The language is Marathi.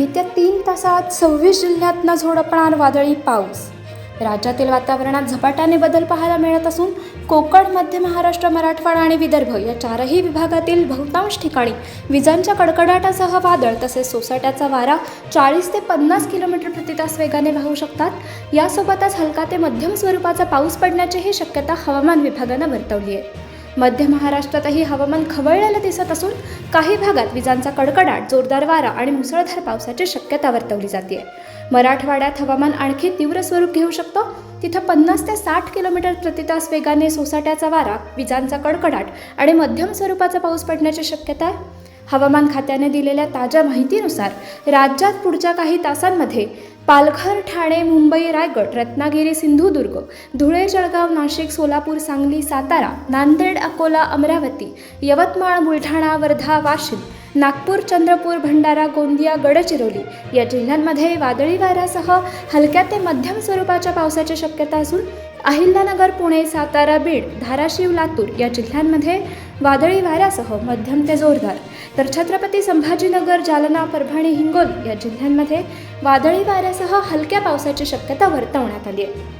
येत्या तीन तासात सव्वीस जिल्ह्यातनं झोडपणार वादळी पाऊस. राज्यातील वातावरणात झपाट्याने बदल पाहायला मिळत असून कोकण मध्य महाराष्ट्र मराठवाडा आणि विदर्भ या चारही विभागातील बहुतांश ठिकाणी विजांच्या कडकडाटासह वादळ तसेच सोसाट्याचा वारा चाळीस ते पन्नास किलोमीटर प्रतितास वेगाने वाहू शकतात. यासोबतच हलका ते मध्यम स्वरूपाचा पाऊस पडण्याचीही शक्यता हवामान विभागानं वर्तवली आहे. मध्य महाराष्ट्रातही हवामान खवळलेलं दिसत असून काही भागात विजांचा कडकडाट जोरदार वारा आणि मुसळधार पावसाची शक्यता वर्तवली जाते. मराठवाड्यात हवामान आणखी तीव्र स्वरूप घेऊ शकतं? तिथं पन्नास ते साठ किलोमीटर प्रतितास वेगाने सोसाट्याचा वारा विजांचा कडकडाट आणि मध्यम स्वरूपाचा पाऊस पडण्याची शक्यता आहे? हवामान खात्याने दिलेल्या ताज्या माहितीनुसार राज्यात पुढच्या काही तासांमध्ये पालघर ठाणे मुंबई रायगड रत्नागिरी सिंधुदुर्ग धुळे जळगाव नाशिक सोलापूर सांगली सातारा नांदेड अकोला अमरावती यवतमाळ बुलढाणा वर्धा वाशिम नागपूर चंद्रपूर भंडारा गोंदिया गडचिरोली या जिल्ह्यांमध्ये वादळी वाऱ्यासह हलक्या ते मध्यम स्वरूपाच्या पावसाची शक्यता असून अहिल्यानगर पुणे सातारा बीड धाराशिव लातूर या जिल्ह्यांमध्ये वादळी वाऱ्यासह मध्यम ते जोरदार. तर छत्रपती संभाजीनगर जालना परभणी हिंगोली या जिल्ह्यांमध्ये वादळी वाऱ्यासह हलक्या पावसाची शक्यता वर्तवण्यात आली आहे.